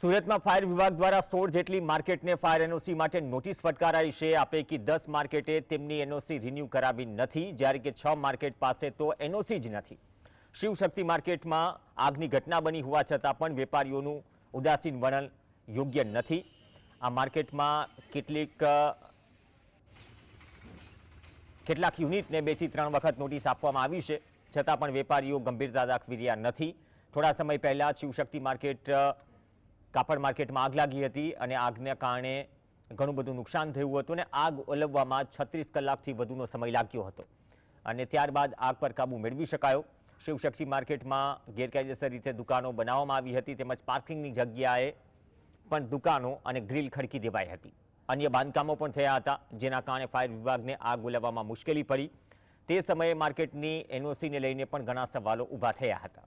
સુરતમાં ફાયર વિભાગ દ્વારા સોળ જેટલી માર્કેટને ફાયર એનઓસી માટે નોટિસ ફટકારાઈ છે. આ પૈકી દસ માર્કેટે તેમની એનઓસી રિન્યૂ કરાવી નથી. જ્યારે કે છ માર્કેટ પાસે તો એનઓસી જ નથી. શિવશક્તિ માર્કેટમાં આગની ઘટના બની હોવા છતાં પણ વેપારીઓનું ઉદાસીન વર્ણન યોગ્ય નથી. આ માર્કેટમાં કેટલીક કેટલાક યુનિટને બેથી ત્રણ વખત નોટિસ આપવામાં આવી છે. છતાં પણ વેપારીઓ ગંભીરતા દાખવી રહ્યા નથી. થોડા સમય પહેલાં શિવશક્તિ માર્કેટ કાપડ માર્કેટમાં આગ લાગી હતી અને આગને કારણે ઘણું બધું નુકસાન થયું હતું અને આગ ઓલવવામાં છત્રીસ કલાકથી વધુનો સમય લાગ્યો હતો. અને ત્યારબાદ આગ પર કાબૂ મેળવી શકાયો. શિવશક્તિ માર્કેટમાં ગેરકાયદેસર રીતે દુકાનો બનાવવામાં આવી હતી તેમજ પાર્કિંગની જગ્યાએ પણ દુકાનો અને ગ્રીલ ખડકી દેવાઈ હતી. અન્ય બાંધકામો પણ થયા હતા, જેના કારણે ફાયર વિભાગને આગ ઓલવવામાં મુશ્કેલી પડી. તે સમયે માર્કેટની એનઓસીને લઈને પણ ઘણા સવાલો ઊભા થયા હતા.